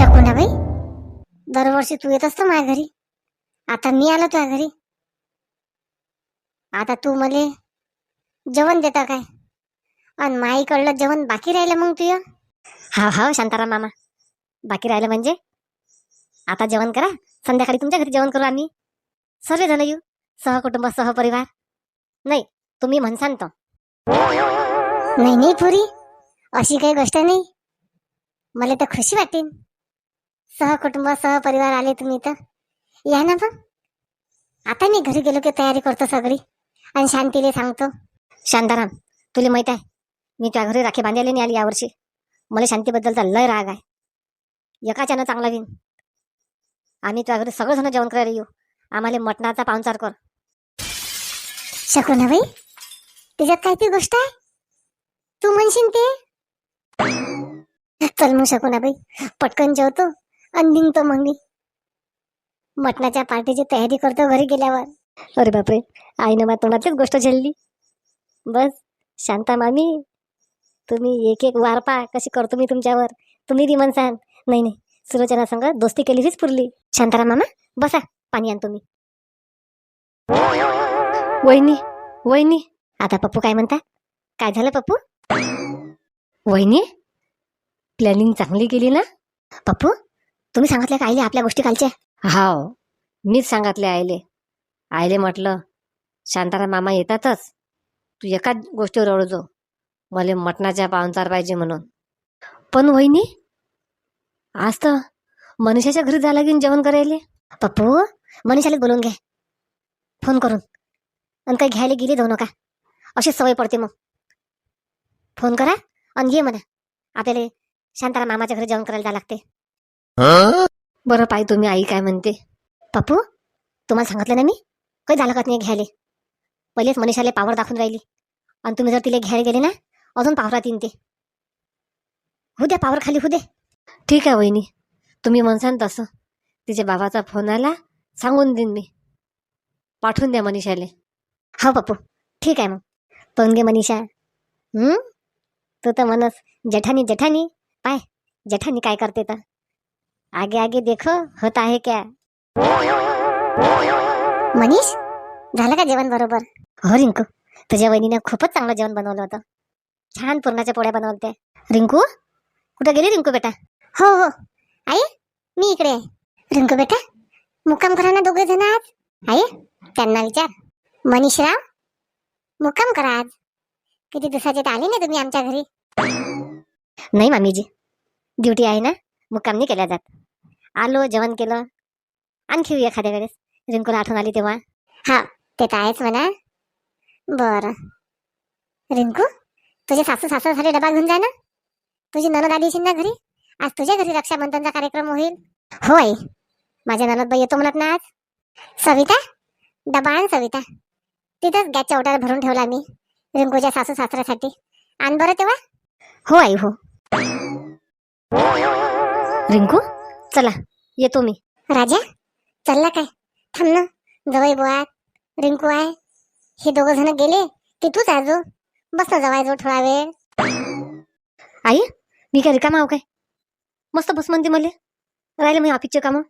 शकुनाबाई दरवर्षी तू येत असतो माझ्या घरी. आता मी आलो तुझ्या घरी. आता तू मले जेवण देता काय? आणि माईकडलं जेवण बाकी राहिलं मग तुझं? हा हा शांताराम मामा. बाकी राहिलं म्हणजे? आता जेवण करा. संध्याकाळी तुमच्या घरी जेवण करू आम्ही. सर्व जण येऊ सहकुटुंब सहपरिवार नाही तुम्ही म्हणसान तो. नाही नाही पुरी. अशी काही गोष्ट नाही. मला तर खुशी वाटेन. सहकुटुंब सहपरिवार आले तुम्ही तर या ना मग. आता मी घरी गेलो की तयारी करतो सगळी. आणि शांतीले सांगतो. शांताराम तुला माहीत आहे मी त्या घरी राखी बांधायला नाही आली यावर्षी. मला शांतीबद्दलचा लय राग आहे. एकाच्यानं चांगला विन. आम्ही त्या घरी सगळं जण जेवण करायला येऊ. आम्हाला मटणाचा पाहुणचार कर. शकू ना बाई त्याच्यात काय ती गोष्ट आहे? तू म्हणशील ते? चल मग शकू ना बाई पटकन जेवतो. आणि निघतो मग मी. मटणाच्या पार्टीची तयारी करतो घरी गेल्यावर. अरे बापरे आईनं मग तोंडातलीच गोष्ट झेलली. बस शांता मामी तुम्ही एक एक वार पा कशी करतो मी तुमच्यावर. तुम्ही बी म्हणसान नाही नाही सुरोचना संग दोस्ती केली हीच पुरली. शांताराम मामा बसा पाणी आण तुम्ही वहिनी वहिनी आता पप्पू काय म्हणता? काय झालं पप्पू? वहिनी प्लॅनिंग चांगली केली ना? पप्पू तुम्ही सांगितलं का आईले आपल्या गोष्टी कालच्या हाव मीच सांगितले आईले. आईले म्हटलं शांताराम मामा येतातच. तू एकाच गोष्टीवर ओळखो मला मटणाच्या पाहुणचार पाहिजे म्हणून. पण वहिनी आज तर मनीषाच्या घरी जायला लागेल जेवण करायले. पप्पू मनीषाला बोलवून घ्या फोन करून. आणि काही घ्यायला गेले जाऊ नका. अशीच सवय पडते मग. फोन करा आणि ये म्हणा. आपल्याला शांताराम मामाच्या घरी जेवण करायला जावं लागते. बरं पाय तुम्ही आई काय म्हणते? पप्पू तुम्हाला सांगितलं ना मी? काही झालं का नाही घ्यायला? पहिलेच मनीषाला पावर दाखवून राहिली. आणि तुम्ही जर तिला घ्यायला गेले ना अजून पावरात येईन ते. हो द्या पावर खाली हो दे. ठीक आहे वहिनी. तुम्ही म्हणसान तसं. तिच्या बाबाचा फोन आला सांगून देईन मी. पाठवून द्या मनीषाले. हा हो, पप्पू. ठीक आहे मग. पाहून घे मनीषा. हम्म तू तर म्हणस जेठानी जेठानी. पाय जेठानी काय करते तर? आगे आगे देखो होता है क्या? मनीष झालं का जेवण बरोबर? हो रिंकू. तुझ्या वहिनीनं खूपच चांगलं जेवण बनवलं होतं. छान पुरणाच्या पोळ्या बनवते रिंकू कुठं गेली रिंकू बेटा? हो हो. आई मी इकडे आहे. रिंकू बेटा मुक्काम करा ना दोघे जण आज आई त्यांना विचार. मनीषराव मुक्काम करा आज. किती दिवसाचे आले ना तुम्ही आमच्या घरी? नाही मामीजी. ड्युटी आहे ना मुक्काम नाही केल्या जात. आलो जेवण केलं. आणखी येऊ एखाद्या वेळेस रिंकूला आठवण आली तेव्हा. हा ते तर आहेच म्हणा. बरं. रिंकू तुझे सासू सासऱ्यासाठी डबा घेऊन जा ना. तुझी ननद आली असेल ना घरी आज तुझ्या घरी रक्षाबंधनचा कार्यक्रम होईल. हो आई माझ्या ननद येतो म्हणत ना आज. सविता डबा आण सविता. तिथंच गॅसच्या ओट्याला भरून ठेवला मी रिंकूच्या सासू सासऱ्यासाठी. आण बरं तेव्हा. हो आई हो. रिंकू? चला येतो मी. राजा चलला काय? थांब ना. जवळ बुवा रिंकू आहे. हे दोघं जण गेले की तूच आजो बस ना जवळ जो थोडा वेळ. आई मी काय रिकामा आहो काय? मस्त बस म्हणते मला. राहिले मी ऑफिसचे काम.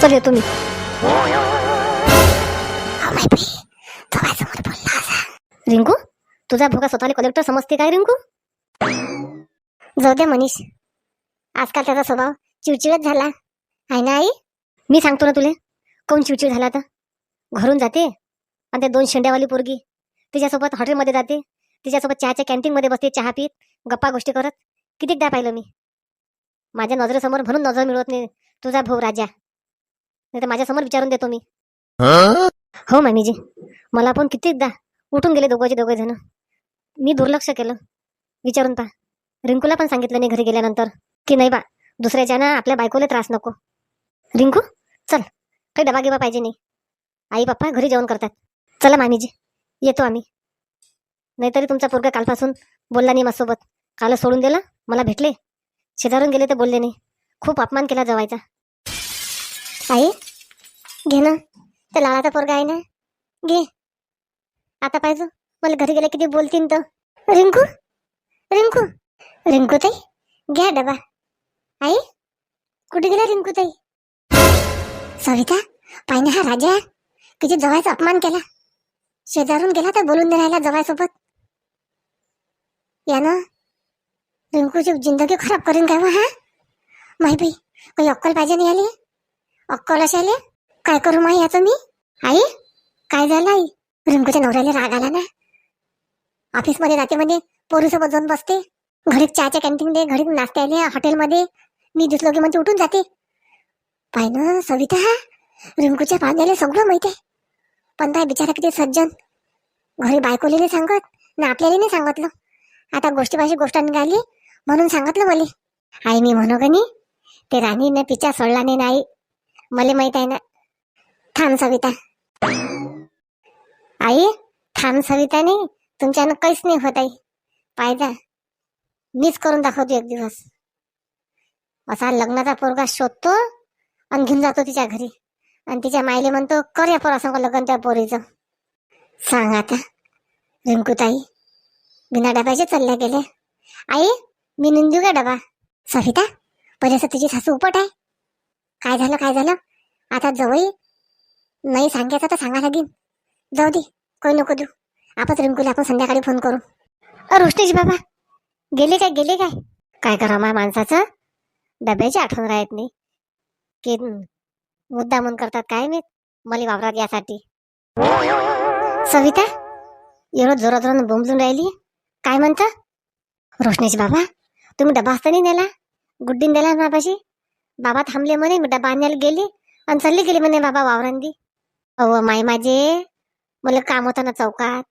चल येतो मी. रिंकू तुझा भोगा स्वतःला कलेक्टर समजते काय रिंकू? जाऊ दे मनीष. आजकाल त्याचा स्वभाव चिवचिवत झाला. आहे ना आई? मी सांगतो ना तुले. कोण चिवचिव झाला तर घरून जाते. आणि ते दोन शेंड्यावाली पोरगी तिच्यासोबत हॉटेलमध्ये जाते. तिच्यासोबत चहाच्या कॅन्टीनमध्ये बसते चहा पीत गप्पा गोष्टी करत. कितीकदा पाहिलं मी. माझ्या नजरेसमोर म्हणून नजर मिळवत नाही. तुझा भाऊ राजा. नाही तर माझ्यासमोर विचारून देतो मी. हो मामीजी. मला पण कितीकदा उठून गेले दोघांचे दोघे जण. मी दुर्लक्ष केलं. विचारून पा रिंकूला पण सांगितलं नाही घरी गेल्यानंतर. की नाही बा दुसऱ्याच्या ना आपल्या बायकोला त्रास नको. रिंकू चल. काही डबा गिबा पाहिजे नाही. आई पप्पा घरी जेवण करतात. चला मामीजी. येतो आम्ही. नाहीतरी तुमचा पोरगा कालपासून बोलला नाही माझ्यासोबत. काल सोडून दिलं. मला भेटले. शेजारून गेले तर बोलले नाही. खूप अपमान केला जवायचा. आई घे ना. त्या लाळाचा पोरगा आहे ना. घे. आता पाहिजे. मला घरी गेल्या किती बोलतीन तर रिंकू रिंकू. रिंकू ताई घ्या डबा. आई कुठे गेला रिंकूताई? सविता पाहिजे हा राजा? किती जवायचा अपमान केला. शेजारून गेला तर बोलून नाही राहिला जवायसोबत यानं रिंकूची जिंदगी खराब करून काय हा? माही बाई काही अक्कल पाहिजे नाही आली? अक्कल अशी आली? काय करू माही याचं मी? आई काय झालं आई? रिंकूच्या नवऱ्याला राग आला ना? ऑफिसमध्ये जाते म्हणे पोरीसोबत जाऊन बसते. घरीच चहाच्या कॅन्टीन दे घडीक नाश्त्याले हॉटेलमध्ये मी दिसलो की म्हणजे उठून जाते. पाय ना सविता. रिंकूच्या पाण्याला सगळं माहिती आहे. पण काय बिचारा किती सज्जन. घरी बायकोले नाही सांगत ना आपल्याला नाही सांगितलं. आता गोष्टीपाशी गोष्ट निघाली म्हणून सांगितलं मला. आई मी म्हणू गणी नाही ते राणीनं पिचा सोडला नाही नाही मला माहीत आहे ना. थांब सविता. आई थांब सविताने तुमच्यानं काहीच नाही होत आई पाहिजा मीच करून दाखवतो एक दिवस. असा लग्नाचा पोरगा शोधतो आणि घेऊन जातो तिच्या घरी. आणि तिच्या मायले म्हणतो कर या पोरासंग लग्न त्या पोरीचं. सांग आता रिंकूताई. बिना डब्याचे चालल्या गेले. आई मी निंदू का डबा? सविता पहिले असं तिची सासू उपट आहे. काय झालं काय झालं? आता जवळ नाही सांगायचं तर सांगा लागेल जाऊ दे काही नको देऊ. आपण रिंकूला आपण संध्याकाळी फोन करू. अ रोशनीजी बाबा गेले काय गेले काय? काय करा माय माणसाचं? डब्याची आठवण राहत नाही. की मुद्दा म्हणून करतात काय मी मला वावरात यासाठी. सविता एवढं जोरात जोरात बोंबलून राहिली? काय म्हणता? रोशनीची बाबा तुम्ही डबा असता नाही नेला? गुड्डीन दिला ना बाबाशी? बाबा थांबले म्हणे मी डबा आणायला गेली आणि चालली गेली म्हणे बाबा वावरांदी अहो माय माझे मला काम होतं ना चौकात.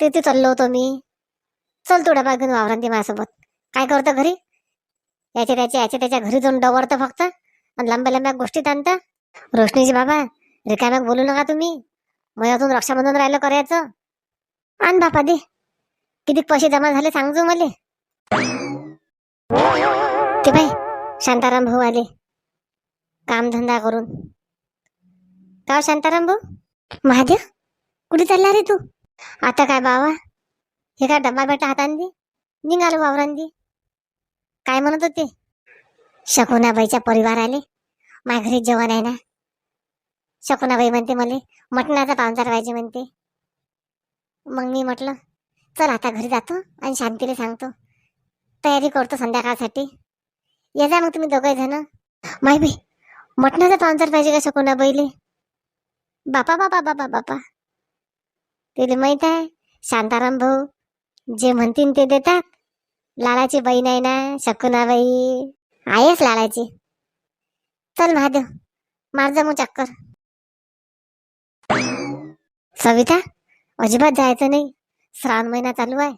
ते ते चाललो होतो मी. चल तू डबा घेऊन वावरांदी माझ्यासोबत. काय करतं घरी? याच्या त्याच्या याच्या त्याच्या घरी जाऊन डवरतं फक्त. आणि लांब्या लांब्या गोष्टीत आणतं रोशनीजी बाबा रिकाम्याक बोलू नका तुम्ही. मग अजून रक्षाबंधन राहिलं करायचं. आण बापा दे. किती पैसे जमा झाले सांगजो मले. ते बाई शांताराम भाऊ आले. कामधंदा करून. का हो शांताराम भाऊ? महादेव कुठे चालला रे तू? आता काय बाबा? हे काय डब्बा बेटा हातांदी निघालो वावरांदी काय म्हणत होते? शकुनाबाईच्या परिवार आले माझ्या घरी जेवण आहे ना. शकुनाबाई म्हणते मला मटणाचा पाहुणचार पाहिजे म्हणते. मग मी म्हटलं चल आता घरी जातो आणि शांतीला सांगतो. तयारी करतो संध्याकाळसाठी. ये जा मग तुम्ही दोघे जण. माहिती मटणाचा पाहुणचार पाहिजे का शकुनाबाईले? बापा बापा बापा बापा. तिला माहीत आहे शांताराम भाऊ जे म्हणतील ते देतात. लालाची बहीण आहे ना शकुनाबाई. आहेच लालाची. चल महादेव मार जा मग चक्कर. सविता अजिबात जायचं नाही. श्रावण महिना चालू आहे.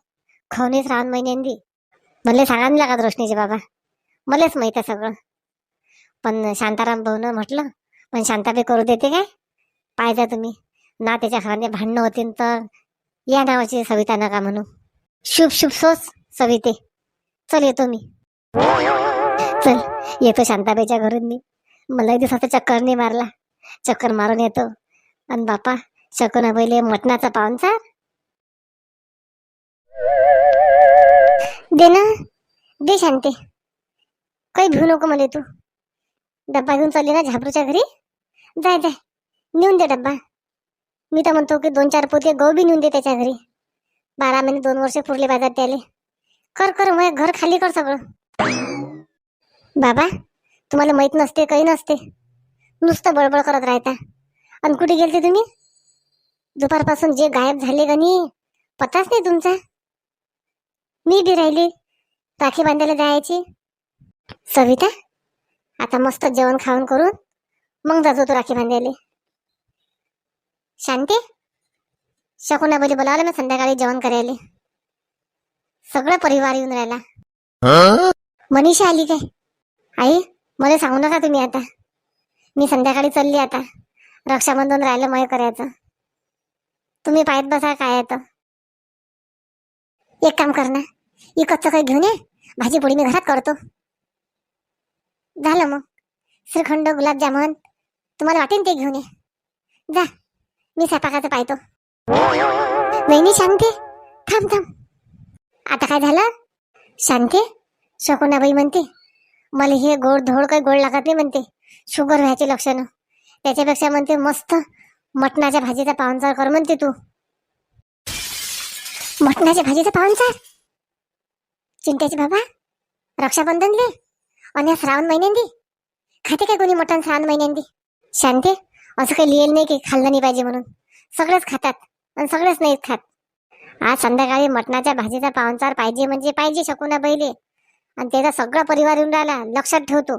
खवणे श्रावण महिन्यांदी. मला सांगा नाही लागत रोशनीचे बाबा. मलाच माहीत आहे सगळं. पण शांताराम भाऊनं म्हटलं पण शांताबाई करू देते काय? पाहिजे तुम्ही. ना त्याच्या घराने भांडणं होतील तर या नावाची सविता नका म्हणू. शुभ शुभ सोच सविते. चल येतो मी. चल येतो शांताबाईच्या घरून मी. मलाही दिवसाचा चक्कर नाही मारला. चक्कर मारून येतो. आणि बापा शकुना पहिले मटणाचा पाहुणचार दे ना. दे शांते. काही भिऊ नको मला तू. डब्बा घेऊन चालली ना झापरूच्या घरी? जाय जाय. नेऊन दे डब्बा. मी तर म्हणतो की दोन चार पोते गहू बी नेऊन दे त्याच्या घरी. बारा महिने दोन वर्ष पुरले बाजार त्याले. कर कर मग घर खाली कर सगळं. बाबा तुम्हाला माहीत नसते काही नसते. नुसतं बळबळ करत राहता. आणि कुठे गेलते तुम्ही? दुपारपासून जे गायब झाले गणी पताच नाही तुमचा. मी बी राहिली. राखी बांधायला जायची. सविता आता मस्त जेवण खाऊन करून मग जातो तू राखी बांधायला. शांती? शकुना बोली बोलावलं मी संध्याकाळी जेवण करायला. सगळं परिवार येऊन राहिला. मनीषा आली काय? आई मला सांगू नका तुम्ही आता. मी संध्याकाळी चालली आता. रक्षाबंधन राहिलं मय करायचं. तुम्ही पाहत बसा काय येतं एक काम कर ना. इकडचं काही घेऊन ये. भाजी पोळी मी घरात करतो. झालं मग. श्रीखंड गुलाबजामुन. तुम्हाला वाटेन ते घेऊन ये. जा. मी स्वयंपाकाचं पाहतो. वहिनी शांते थांब थांब. आता काय झालं? शांते शकुनाबाई म्हणते मला हे गोड धोड काही गोड लागत नाही म्हणते शुगर व्हायचे लक्षणं. त्याच्यापेक्षा म्हणते मस्त मटणाच्या भाजीचा पाहुणचार कर म्हणते तू. मटणाच्या भाजीचा पाहुणचार चिंट्याचे बाबा रक्षाबंधनले आणि या श्रावण महिन्यांदी. खाते काय कोणी मटण श्रावण महिन्यांदी? शांते असं काही लिहिलं नाही की खाल्लं नाही पाहिजे म्हणून. सगळंच खातात. आणि सगळेच नाहीत खात. आज संध्याकाळी मटणाच्या भाजीचा पाहुणचार पाहिजे म्हणजे पाहिजे शकुना बैले आणि त्याचा सगळा परिवार येऊन राहिला लक्षात ठेवतो.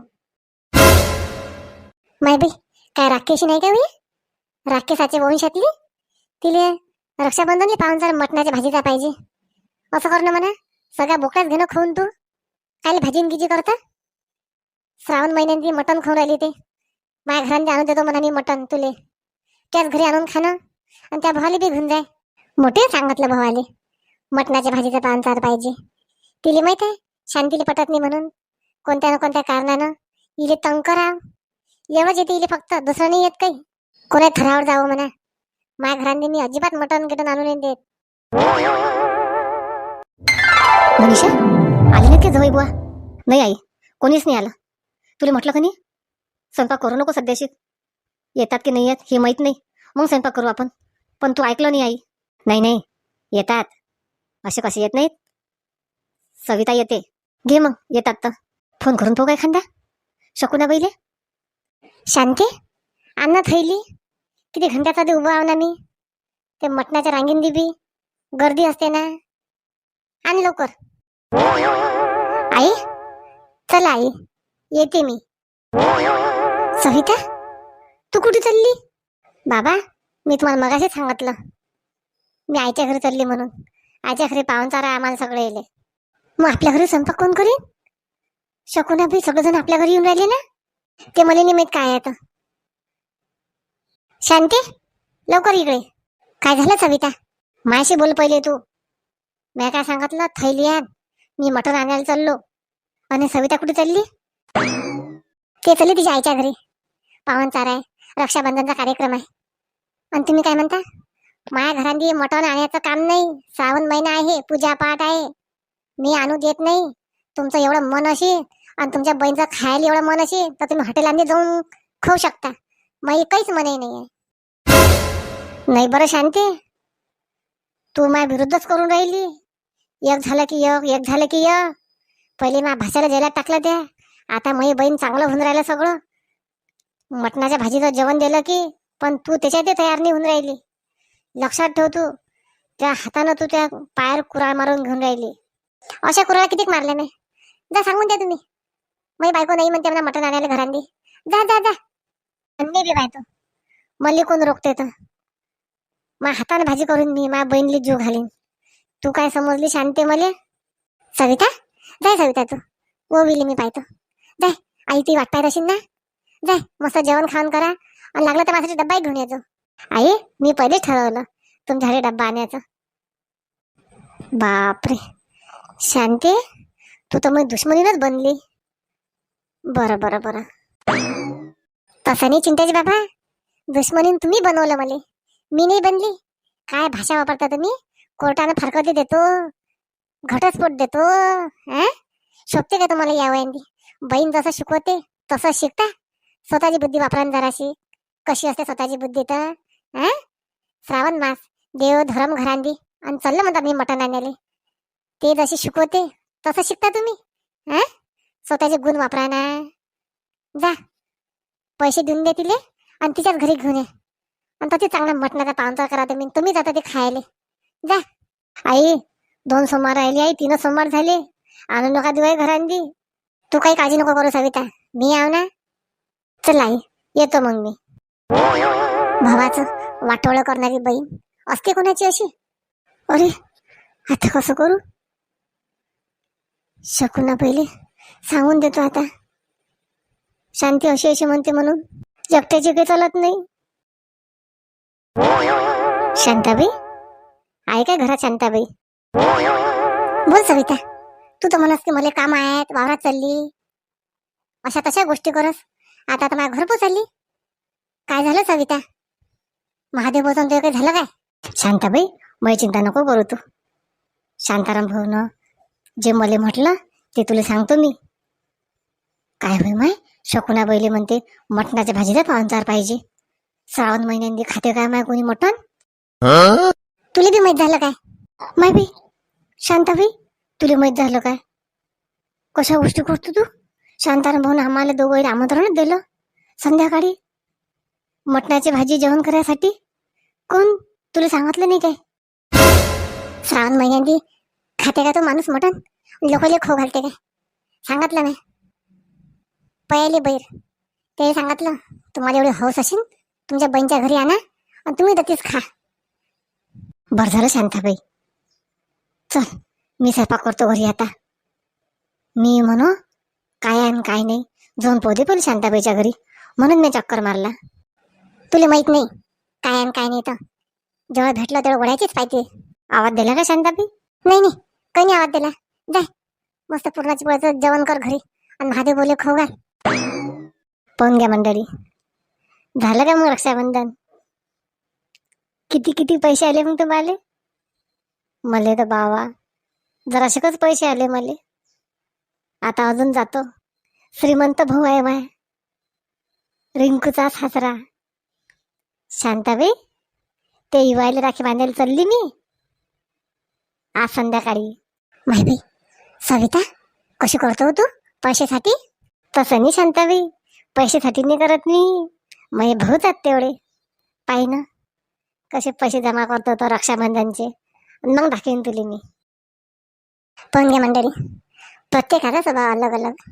मायबी काय राकेश नाही का मी राकेशाचे वंशातली तिले रक्षाबंधन पाहुणचार मटणाच्या भाजीचा पाहिजे. असं कर ना म्हणा सगळ्या बोकड्याच घेणं खाऊन तू. काय भाजी गिजी करता? श्रावण महिन्यात मटण खाऊन राहिली ते. माझ्या घरांनी आणून देतो म्हणा मी मटण तुले. त्याच घरी आणून खाणं आणि त्या भावाले बी घेऊन जाय. मोठे सांगितलं भावाले. मटणाच्या भाजीचा पाहुणचार पाहिजे. तिला माहीत आहे शांतीले पटत नाही म्हणून. कोणत्या ना कोणत्या कारणानं इले तंग करा एवढंच येते इले फक्त दुसरं नाही येत काही. कोणा थरावर जावं म्हणा. माझ्या घरांनी मी अजिबात मटण गिटण आणून नाही देत. मनीषा आली नक्की जवळ बुवा? नाही आई कोणीच नाही आलं. तुला म्हटलं का नाही? स्वयंपाक करू नको सध्याशी येतात की नाही येत हे माहीत नाही. मग स्वयंपाक करू आपण. पण तू ऐकलं नाही आई. नाही नाही. येतात. असे कसे येत नाहीत? सविता येते. घे मग येतात तर. फोन करून तो काय खांदा शकुना बैले? शांती? अन्न थैली? किती घंट्याचा ते उभा आहो ना मी. ते मटणाच्या रांगीन दिबी गर्दी असते ना. आण लवकर. आई? चला आई. येते मी. सविता? तू कुठे चालली? बाबा? मी तुम्हाला मगाशी सांगितलं. मी आईच्या घरी चालली म्हणून. आईच्या घरी पाहुणचार आम्हाला सगळे येले मग आपल्या घरी स्वयंपाक कोण करीन? शकुना बी सगळेजण आपल्या घरी येऊन राहिले ना? ते मला निमित काय आता? शांती लवकर इकडे. काय झालं सविता? मायाशी बोल पहिले तू. मी काय सांगितलं? थैली आण. मी मटण आणायला चाललो. आणि सविता कुठे चालली? ते चालली तिच्या आईच्या घरी. पाहुणचार आहे. रक्षाबंधनचा कार्यक्रम आहे. आणि तुम्ही काय म्हणता? माझ्या घरांनी मटण आणायचं काम नाही. श्रावण महिना आहे पूजा पाठ आहे. मी आणू देत नाही. तुमचं एवढं मन अशी आणि तुमच्या बहिणीचं खायला एवढं मन अशी तर तुम्ही हॉटेलांनी जाऊन खाऊ शकता. मग काहीच मनही नाही आहे. नाही बरं शांती. तू माझ्या विरुद्धच करून राहिली. एक झालं की एक एक झालं की एक. पहिले मा भाषेला जेलात टाकलं त्या. आता मही बहीण चांगलं होऊन राहिलं सगळं. मटणाच्या भाजीचं जेवण दिलं की पण तू त्याच्यात तयार नाही होऊन राहिली. लक्षात ठेव तू. त्या हातानं तू त्या पायावर कुराळ मारून घेऊन राहिली. अशा कुराळा कितीक मारल्या नाही जा सांगून द्या तुम्ही. मी बायको नाही म्हणते मला मटण आणायला घरांनी. जा जा जा. आणि मी बी बायतो मल्ली कोण रोखते तर मा हातानं भाजी करून मी माझ्या बहिणीला जीव घालीन. तू काय समजली शांती मले? सविता? जाय सविता तू. ओविली मी पाहतो. जाय. आई ती वाट पाहत असेल ना? जाय. मस्त जेवण खाऊन करा. आणि लागलं तर माझ्यासाठी डब्बाही घेऊन यायचो. आई मी पहिलेच ठरवलं तुमच्यासाठी डब्बा आणायचं. बापरे. शांती तू तर मग दुश्मनीनच बनली. बरं बरं बरं. तसं नाही चिंताजी बाबा. दुश्मनीन तुम्ही बनवलं मला. मी नाही बनली. काय भाषा वापरता तुम्ही? कोर्टानं फरकती देतो. घटस्फोट देतो. हा शोभते का तुम्हाला या वयांनी? बहीण जसं शिकवते तसं शिकता? स्वतःची बुद्धी वापरा जराशी. कशी असते स्वतःची बुद्धी तर श्रावण मास देव धरम घरांदी आणि चाललं म्हणतात मी मटण आणायला. ते जशी शिकवते तसं शिकता तुम्ही हा स्वतःचे गुण वापरा ना जा. पैसे देऊन दे तिले आणि तिच्याच घरी घेऊन ये. आणि तसे चांगला मटणाचा पाहुणचार करा तुम्ही. तुम्ही जाता ते खायले. जा. आई दोन सोमवार राहिले आई तीन सोमवार झाले. आणू नका दिवाय घरांदी तू काही काळजी नको करू सविता. मी आव ना. चल आई येतो मग मी. भावाचं वाटोळं करणारी बहीण असते कोणाची अशी? अरे आता कसं करू? शकू ना पहिले सांगून देतो आता. शांती अशी अशी म्हणते म्हणून एकट्याची काही चालत नाही. शांताबाई? आहे काय घरात शांताबाई? बोल सविता तू तर म्हणस की मला काम आहेत वावरात चालली. अशा तशा गोष्टी करस. आता तर माझ्या घर चालली. काय झालं सविता? महादेव बोलून ते काय झालं काय? शांताबाई मी चिंता नको करू तू. शांताराम भाऊन जे मला म्हटलं ते तुला सांगतो मी. काय होय माय? शकुना बैले म्हणते मटणाच्या भाजीला पाहुणचार पाहिजे. श्रावण महिन्यांनी खाते काय माय कोणी मटण? तुला बी माहीत झालं काय? माय बी शांताबाई तुला माहीत झालं काय? कशा गोष्टी करतो तू? शांताराम भाऊन आम्हाला दोघं आमंत्रणच दिलं. संध्याकाळी मटणाची भाजी जेवण करायसाठी? कोण? तुला सांगितलं नाही काय? श्रावण महिन्यात खाते का तो माणूस मटण? लोकले खो घालते काय सांगितलं नाही. पयाले बैर. ते सांगितलं तुम्हाला एवढी हौस असेल तुमच्या बहीणच्या घरी आणा आणि तुम्ही ततीच खा. बरं झालं शांताबाई. चल मी स्वयंपाक करतो घरी आता. मी म्हणू काय आहे आणि काय नाही. जाऊन पोहते पण शांताबाईच्या घरी. म्हणून मी चक्कर मारला. तुला माहीत नाही. काय आहे आणि काय नाही तर. जेव्हा भेटलं तेव्हा ओढायचीच पाहिजे. आवाज दिला का शांताबाई? नाही नाही. काही नाही आवाज दिला. जाय मस्त पूर्णाची पोळ्याचं जेवण कर घरी. आणि महादेव बोले खाऊ घाल. पाहून घ्या मंडळी. झालं का मग रक्षाबंधन? किती किती पैसे आले मग तुम्हाला? मले तर बावा जराशेकच पैसे आले मले. आता अजून जातो. श्रीमंत भाऊ आहे माय. रिंकूचा सासरा शांताबाई ते युवायला राखी बांधायला चालली मी. आज संध्याकाळी. माहिती सविता कशी करतो तू? पैशासाठी? तसं नाही शांताबाई पैशासाठी नाही करत मी. भाऊच आहेत तेवढे. पाहि ना कसे पैसे जमा करतो तो रक्षाबंधनचे. मग दाखवेन तुले मी. पण घे मंडळी प्रत्येकाचा स्वभाव अलग अलग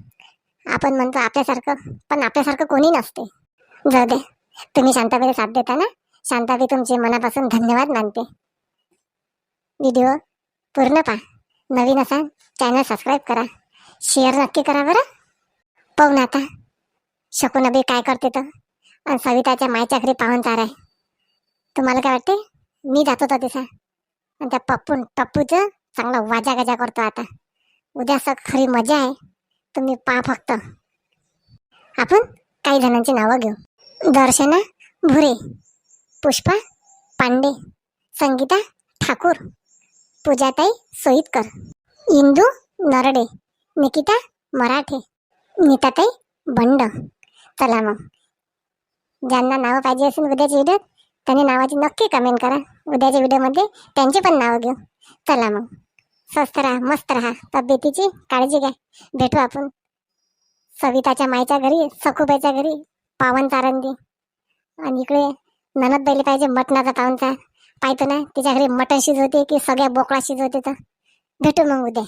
आपण म्हणतो आपल्यासारखं पण आपल्यासारखं कोणी नसते. जाऊ दे. तुम्ही शांताबाईला साथ देता ना? शांताबाई तुमचे मनापासून धन्यवाद मानते. व्हिडिओ पूर्ण पहा. नवीन असा चॅनल सबस्क्राईब करा. शेअर नक्की करा बरं. पाहू ना आता. शकुनाबाई काय करते तर? आणि सविताच्या मायच्या घरी पाहुणचार आहे तुम्हाला काय वाटते? मी जातो तर तिचा आणि त्या पप्पू पप्पूचं चांगला वाजा गजा करतो आता. उद्या असं खरी मजा आहे. तुम्ही पहा फक्त. आपण काही जणांची नावं घेऊ. दर्शना भुरे पुष्पा पांडे संगीता ठाकूर पूजाताई सोईतकर इंदू नरडे निकिता मराठे नीताताई बंड चला मग ज्यांना नावं पाहिजे असेल उद्याच्या व्हिडिओत त्यांनी नावाची नक्की कमेंट करा. उद्याच्या व्हिडिओमध्ये त्यांची पण नावं घेऊ. चला मग स्वस्त राहा मस्त राहा. तब्येतीची काळजी घ्या. भेटू आपण. सविताच्या मायच्या घरी सखुबाईच्या घरी. पावन तारंदी आणि इकडे ननद बैले पाहिजे मटणाचा पाहुणचा पाहतो ना तिच्या घरी मटण शिजवते की सगळ्या बोकळा शिजवते तर. भेटू मग उद्या.